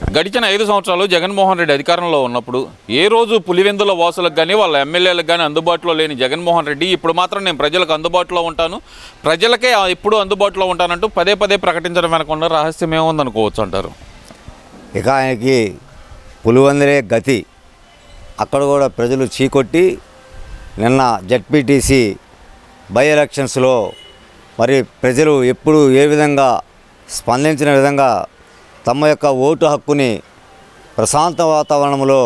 గడిచిన ఐదు సంవత్సరాలు జగన్మోహన్ రెడ్డి అధికారంలో ఉన్నప్పుడు ఏ రోజు పులివెందుల వాసులకు కానీ వాళ్ళ ఎమ్మెల్యేలకు కానీ అందుబాటులో లేని జగన్మోహన్ రెడ్డి ఇప్పుడు మాత్రం నేను ప్రజలకు అందుబాటులో ఉంటాను. ప్రజలకే ఎప్పుడు అందుబాటులో ఉంటానంటూ పదే పదే ప్రకటించడం వెనకుండా రహస్యం ఏముందనుకోవచ్చు అంటారు? ఇక ఆయనకి పులివెందులే గతి. అక్కడ కూడా ప్రజలు చీకొట్టి నిన్న జడ్పీటీసీ బై ఎలక్షన్స్లో మరి ప్రజలు ఎప్పుడు ఏ విధంగా స్పందించిన విధంగా తమ యొక్క ఓటు హక్కుని ప్రశాంత వాతావరణంలో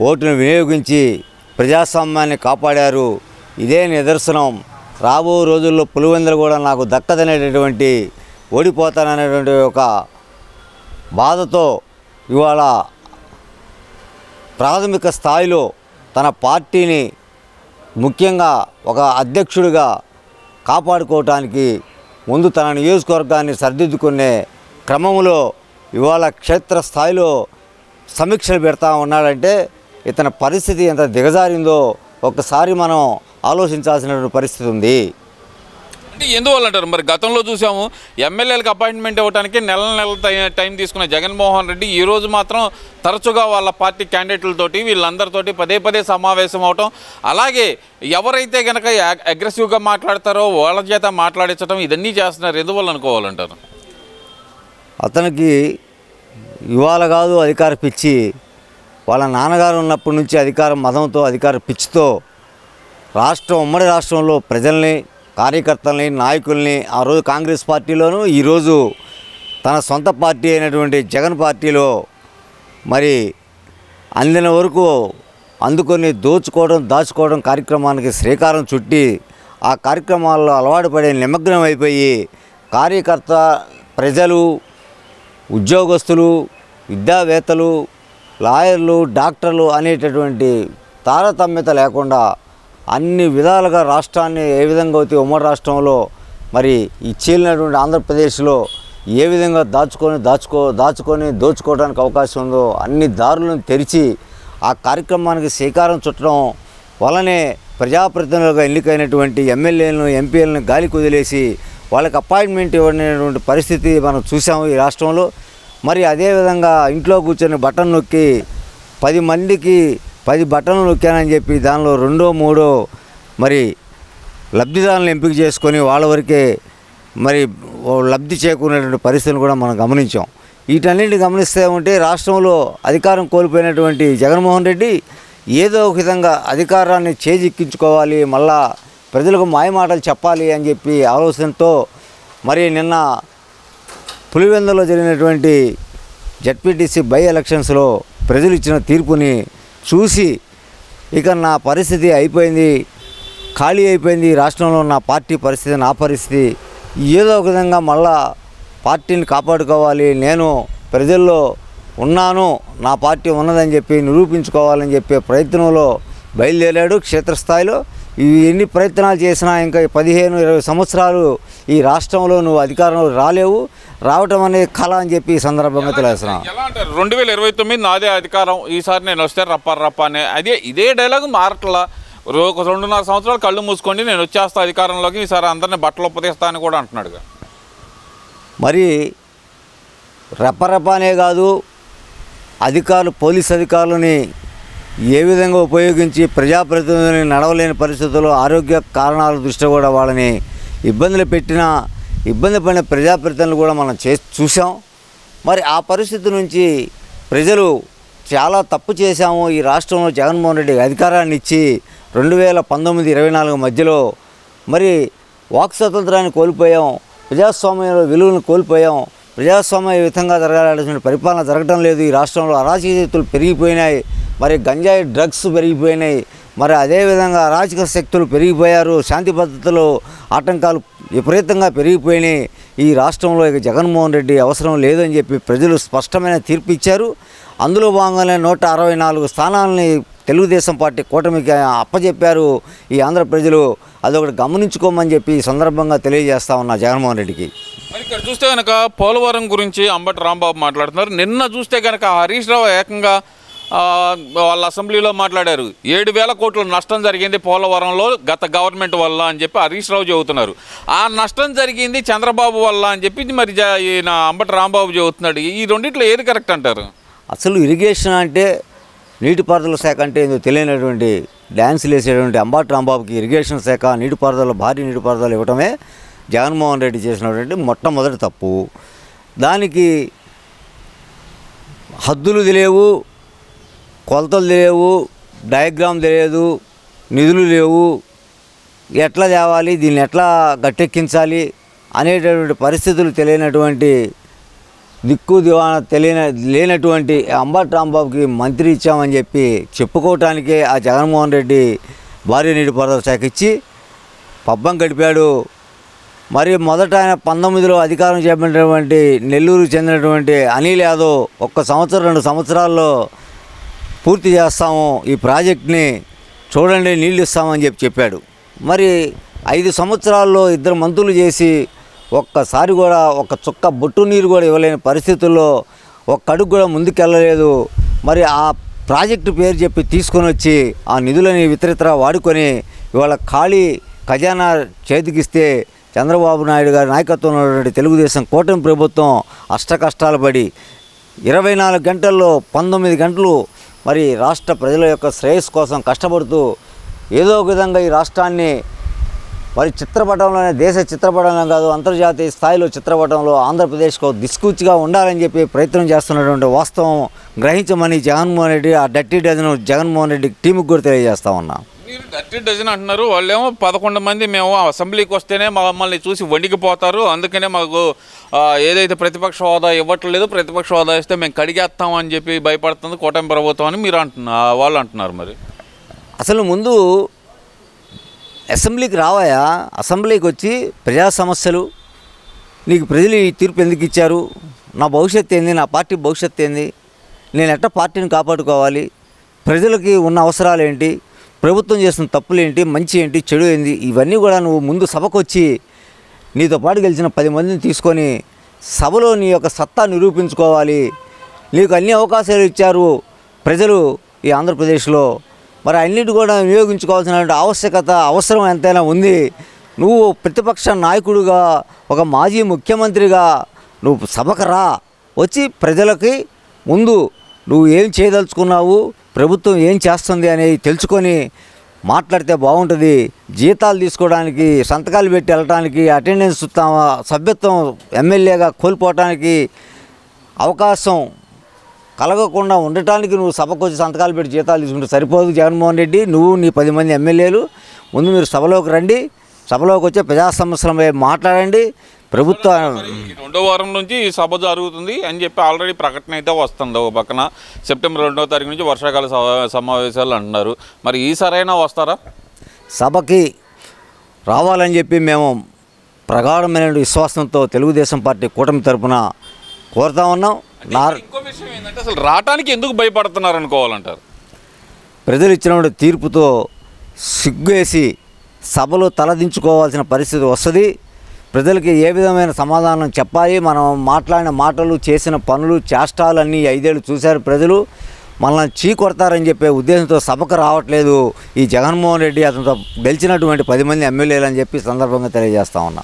ఓటును వినియోగించి ప్రజాస్వామ్యాన్ని కాపాడారు. ఇదే నిదర్శనం. రాబో రోజుల్లో పులివెందులు కూడా నాకు దక్కదనేటటువంటి ఓడిపోతాననేటువంటి ఒక బాధతో ఇవాళ ప్రాథమిక స్థాయిలో తన పార్టీని ముఖ్యంగా ఒక అధ్యక్షుడిగా కాపాడుకోవటానికి ముందు తన నియోజకవర్గాన్ని సరిదిద్దుకునే క్రమంలో ఇవాళ క్షేత్ర స్థాయిలో సమీక్షలు పెడతా ఉన్నాడంటే ఇతని పరిస్థితి ఎంత దిగజారిందో ఒక్కసారి మనం ఆలోచించాల్సినటువంటి పరిస్థితి ఉంది. అంటే ఎందువల్ల అంటారు? మరి గతంలో చూసాము ఎమ్మెల్యేలకు అపాయింట్మెంట్ ఇవ్వడానికి నెల నెల టై- టైం తీసుకున్న జగన్మోహన్ రెడ్డి ఈరోజు మాత్రం తరచుగా వాళ్ళ పార్టీ క్యాండిడేట్లతోటి వీళ్ళందరితోటి పదే పదే సమావేశం అవటం అలాగే ఎవరైతే కనుక అగ్రెసివ్గా మాట్లాడతారో వాళ్ళ చేత మాట్లాడించడం ఇదన్నీ చేస్తున్నారు. ఎందువల్ల అనుకోవాలంటారు? అతనికి ఇవాళ కాదు అధికార పిచ్చి. వాళ్ళ నాన్నగారు ఉన్నప్పటి నుంచి అధికారం మతంతో అధికార పిచ్చితో రాష్ట్రం ఉమ్మడి రాష్ట్రంలో ప్రజల్ని కార్యకర్తల్ని నాయకుల్ని ఆ రోజు కాంగ్రెస్ పార్టీలోనూ ఈరోజు తన సొంత పార్టీ అయినటువంటి జగన్ పార్టీలో మరి అందిన వరకు అందుకొని దోచుకోవడం దాచుకోవడం కార్యక్రమానికి శ్రీకారం చుట్టి ఆ కార్యక్రమాల్లో అలవాటు పడే నిమగ్నం అయిపోయి కార్యకర్త ప్రజలు ఉద్యోగస్తులు విద్యావేత్తలు లాయర్లు డాక్టర్లు అనేటటువంటి తారతమ్యత లేకుండా అన్ని విధాలుగా రాష్ట్రాన్ని ఏ విధంగా అయితే ఉమ్మడి రాష్ట్రంలో మరి ఈ చీలినటువంటి ఆంధ్రప్రదేశ్లో ఏ విధంగా దాచుకొని దాచుకో దాచుకొని దోచుకోవడానికి అవకాశం ఉందో అన్ని దారులను తెరిచి ఆ కార్యక్రమానికి శ్రీకారం చుట్టడం వలనే ప్రజాప్రతినిధులుగా ఎన్నికైనటువంటి ఎమ్మెల్యేలను ఎంపీలను గాలి కుదిలేసి వాళ్ళకి అపాయింట్మెంట్ ఇవ్వనటువంటి పరిస్థితి మనం చూసాము ఈ రాష్ట్రంలో. మరి అదేవిధంగా ఇంట్లో కూర్చొని బటన్ నొక్కి పది మందికి పది బటన్లు నొక్కానని చెప్పి దానిలో రెండో మూడో మరి లబ్ధిదారులను ఎంపిక చేసుకొని వాళ్ళ వరకే మరి లబ్ధి చేకూరినటువంటి పరిస్థితిని కూడా మనం గమనించాం. వీటన్నింటిని గమనిస్తే ఉంటే రాష్ట్రంలో అధికారం కోల్పోయినటువంటి జగన్మోహన్ రెడ్డి ఏదో ఒక విధంగా అధికారాన్ని చేజిక్కించుకోవాలి మళ్ళా ప్రజలకు మాయమాటలు చెప్పాలి అని చెప్పి ఆలోచనతో మరి నిన్న పులివెందులో జరిగినటువంటి జడ్పీటీసీ బై ఎలక్షన్స్లో ప్రజలు ఇచ్చిన తీర్పుని చూసి ఇక నా పరిస్థితి అయిపోయింది ఖాళీ అయిపోయింది రాష్ట్రంలో నా పార్టీ పరిస్థితి నా పరిస్థితి ఏదో ఒక విధంగా మళ్ళా పార్టీని కాపాడుకోవాలి నేను ప్రజల్లో ఉన్నాను నా పార్టీ ఉన్నదని చెప్పి నిరూపించుకోవాలని చెప్పే ప్రయత్నంలో బయలుదేరాడు క్షేత్రస్థాయిలో ఇవి ఎన్ని ప్రయత్నాలు చేసినా ఇంకా పదిహేను ఇరవై సంవత్సరాలు ఈ రాష్ట్రంలో నువ్వు అధికారంలో రాలేవు. రావటం అనేది కళ అని చెప్పి ఈ సందర్భంగా ఎలా అంటారు రెండు వేల ఇరవై తొమ్మిది నాదే అధికారం. ఈసారి నేను వస్తే రప్ప రప్ప అనే అదే ఇదే డైలాగ్ మారట్లా. ఒక రెండున్నర సంవత్సరాలు కళ్ళు మూసుకోండి నేను వచ్చేస్తా అధికారంలోకి ఈసారి అందరిని బట్టలు ఉపదేస్తా అని కూడా అంటున్నాడుగా. మరి రెపరెప అనే కాదు అధికారులు పోలీస్ అధికారులని ఏ విధంగా ఉపయోగించి ప్రజాప్రతినిధులని నడవలేని పరిస్థితుల్లో ఆరోగ్య కారణాల దృష్ట్యా కూడా వాళ్ళని ఇబ్బందులు పెట్టిన ఇబ్బంది పడిన ప్రజాప్రతినిధులు కూడా మనం చే చూసాం మరి ఆ పరిస్థితి నుంచి ప్రజలు చాలా తప్పు చేశాము. ఈ రాష్ట్రంలో జగన్మోహన్ రెడ్డి అధికారాన్ని ఇచ్చి రెండు వేల పంతొమ్మిది ఇరవై నాలుగు మధ్యలో మరి వాక్ స్వాతంత్రాన్ని కోల్పోయాం. ప్రజాస్వామ్యంలో విలువలను కోల్పోయాం. ప్రజాస్వామ్య విధంగా జరగాల్సిన పరిపాలన జరగడం లేదు. ఈ రాష్ట్రంలో అరాచకీయతలు పెరిగిపోయినాయి. మరి గంజాయి డ్రగ్స్ పెరిగిపోయినాయి. మరి అదేవిధంగా అరాచక శక్తులు పెరిగిపోయారు. శాంతి భద్రతలు ఆటంకాలు విపరీతంగా పెరిగిపోయినాయి. ఈ రాష్ట్రంలో ఇక జగన్మోహన్ రెడ్డి అవసరం లేదని చెప్పి ప్రజలు స్పష్టమైన తీర్పు ఇచ్చారు. అందులో భాగంగానే నూట అరవై నాలుగు స్థానాలని తెలుగుదేశం పార్టీ కూటమికి అప్పచెప్పారు ఈ ఆంధ్ర ప్రజలు. అదొకటి గమనించుకోమని చెప్పి ఈ సందర్భంగా తెలియజేస్తా ఉన్నా జగన్మోహన్ రెడ్డికి. మరి ఇక్కడ చూస్తే కనుక పోలవరం గురించి అంబటి రాంబాబు మాట్లాడుతున్నారు. నిన్న చూస్తే కనుక హరీష్ రావు ఏకంగా వాళ్ళ అసెంబ్లీలో మాట్లాడారు. ఏడు వేల కోట్ల నష్టం జరిగింది పోలవరంలో గత గవర్నమెంట్ వల్ల అని చెప్పి హరీష్ రావు చెబుతున్నారు. ఆ నష్టం జరిగింది చంద్రబాబు వల్ల అని చెప్పి మరి ఈయన అంబటి రాంబాబు చెబుతున్నాడు. ఈ రెండిట్లో ఏది కరెక్ట్ అంటారు? అసలు ఇరిగేషన్ అంటే నీటిపారుదల శాఖ అంటే ఏందో తెలియనటువంటి డ్యాన్సులు వేసేటువంటి అంబటి రాంబాబుకి ఇరిగేషన్ శాఖ నీటిపారుదల భారీ నీటిపారుదల ఇవ్వటమే జగన్మోహన్ రెడ్డి చేసినటువంటి మొట్టమొదటి తప్పు. దానికి హద్దులు తెలియవు కొలతలు తెలియవు డయాగ్రామ్ తెలియదు నిధులు లేవు. ఎట్లా తేవాలి దీన్ని ఎట్లా గట్టెక్కించాలి అనేటటువంటి పరిస్థితులు తెలియనటువంటి దిక్కు దివాన తెలియని లేనటువంటి అంబటి రాంబాబుకి మంత్రి ఇచ్చామని చెప్పి చెప్పుకోవటానికే ఆ జగన్మోహన్ రెడ్డి భార్య నీటిపారుదల శాఖ ఇచ్చి పబ్బం గడిపాడు. మరి మొదట ఆయన పంతొమ్మిదిలో అధికారం చేపట్టినటువంటి నెల్లూరు చెందినటువంటి అనిల్ యాదవ్ ఒక్క సంవత్సరం రెండు సంవత్సరాల్లో పూర్తి చేస్తాము ఈ ప్రాజెక్ట్ని చూడండి నీళ్ళు ఇస్తామని చెప్పి చెప్పాడు. మరి ఐదు సంవత్సరాల్లో ఇద్దరు మంత్రులు చేసి ఒక్కసారి కూడా ఒక చుక్క బొట్టు నీరు కూడా ఇవ్వలేని పరిస్థితుల్లో ఒక్క అడుగు కూడా ముందుకెళ్ళలేదు. మరి ఆ ప్రాజెక్టు పేరు చెప్పి తీసుకొని వచ్చి ఆ నిధులని వితరితర వాడుకొని ఇవాళ ఖాళీ ఖజానా చేతికిస్తే చంద్రబాబు నాయుడు గారి నాయకత్వంలో ఉన్నటువంటి తెలుగుదేశం కూటమి ప్రభుత్వం అష్ట కష్టాలు పడి ఇరవై నాలుగు గంటల్లో పంతొమ్మిది గంటలు మరి రాష్ట్ర ప్రజల యొక్క శ్రేయస్సు కోసం కష్టపడుతూ ఏదో ఒక విధంగా ఈ రాష్ట్రాన్ని మరి చిత్రపటంలోనే దేశ చిత్రపటంలో కాదు అంతర్జాతీయ స్థాయిలో చిత్రపటంలో ఆంధ్రప్రదేశ్కు ఒక ఉండాలని చెప్పి ప్రయత్నం చేస్తున్నటువంటి వాస్తవం గ్రహించమని జగన్మోహన్ రెడ్డి ఆ డట్టి డజన్ జగన్మోహన్ రెడ్డి టీంకి కూడా తెలియజేస్తా ఉన్నా. మీరు థర్టీ డజన్ అంటున్నారు. వాళ్ళేమో పదకొండు మంది మేము అసెంబ్లీకి వస్తేనే మమ్మల్ని చూసి వణికిపోతారు. అందుకనే మాకు ఏదైతే ప్రతిపక్ష హోదా ఇవ్వట్లేదు ప్రతిపక్ష హోదా ఇస్తే మేము కడిగేస్తాం అని చెప్పి భయపడుతుంది కూటమి ప్రభుత్వం అని మీరు అంటున్నా వాళ్ళు అంటున్నారు మరి. అసలు ముందు అసెంబ్లీకి రావాయా? అసెంబ్లీకి వచ్చి ప్రజా సమస్యలు నీకు ప్రజలు ఈ తీర్పు ఎందుకు ఇచ్చారు? నా భవిష్యత్తు ఏంది? నా పార్టీ భవిష్యత్తు ఏంది? నేను ఎట్ట పార్టీని కాపాడుకోవాలి? ప్రజలకి ఉన్న అవసరాలు ఏంటి? ప్రభుత్వం చేసిన తప్పులు ఏంటి మంచి ఏంటి చెడు ఏంటి ఇవన్నీ కూడా నువ్వు ముందు సభకు వచ్చి నీతో పాటు గెలిచిన పది మందిని తీసుకొని సభలో నీ యొక్క సత్తా నిరూపించుకోవాలి. నీకు అన్ని అవకాశాలు ఇచ్చారు ప్రజలు ఈ ఆంధ్రప్రదేశ్లో. మరి అన్నిటి కూడా వినియోగించుకోవాల్సిన ఆవశ్యకత అవసరం ఎంతైనా ఉంది. నువ్వు ప్రతిపక్ష నాయకుడిగా ఒక మాజీ ముఖ్యమంత్రిగా నువ్వు సభకు రా. వచ్చి ప్రజలకి ముందు నువ్వు ఏం చేయదలుచుకున్నావు? ప్రభుత్వం ఏం చేస్తుంది అనేది తెలుసుకొని మాట్లాడితే బాగుంటుంది. జీతాలు తీసుకోవడానికి సంతకాలు పెట్టి వెళ్ళటానికి అటెండెన్స్ తమ సభ్యత్వం ఎమ్మెల్యేగా కోల్పోవటానికి అవకాశం కలగకుండా ఉండటానికి నువ్వు సభకు వచ్చి సంతకాలు పెట్టి జీతాలు తీసుకుంటే సరిపోదు. జగన్మోహన్ రెడ్డి నువ్వు నీ పది మంది ఎమ్మెల్యేలు. ముందు మీరు సభలోకి రండి. సభలోకి వచ్చే ప్రజా సమస్యలపై మాట్లాడండి. ప్రభుత్వ రెండో వారం నుంచి ఈ సభ జరుగుతుంది అని చెప్పి ఆల్రెడీ ప్రకటన అయితే వస్తుంది ఒక పక్కన. సెప్టెంబర్ రెండో తారీఖు నుంచి వర్షాకాల సమ- సమావేశాలు అంటున్నారు. మరి ఈ సరైనా వస్తారా? సభకి రావాలని చెప్పి మేము ప్రగాఢమైన విశ్వాసంతో తెలుగుదేశం పార్టీ కూటమి తరపున కోరుతా ఉన్నాం. నా ఇంకో విషయం ఏంటంటే అసలు రావటానికి ఎందుకు భయపడుతున్నారు అనుకోవాలంటారు? ప్రజలు ఇచ్చినటువంటి తీర్పుతో సిగ్గేసి సభలో తలదించుకోవాల్సిన పరిస్థితి వస్తుంది. ప్రజలకి ఏ విధమైన సమాధానం చెప్పాలి? మనం మాట్లాడిన మాటలు చేసిన పనులు చేష్టాలన్నీ ఐదేళ్ళు చూశారు ప్రజలు. మనల్ని చీకొడతారని చెప్పే ఉద్దేశంతో సభకు రావట్లేదు ఈ జగన్మోహన్ రెడ్డి అతనితో గెలిచినటువంటి పది మంది ఎమ్మెల్యేలు అని చెప్పి సందర్భంగా తెలియజేస్తా ఉన్నా.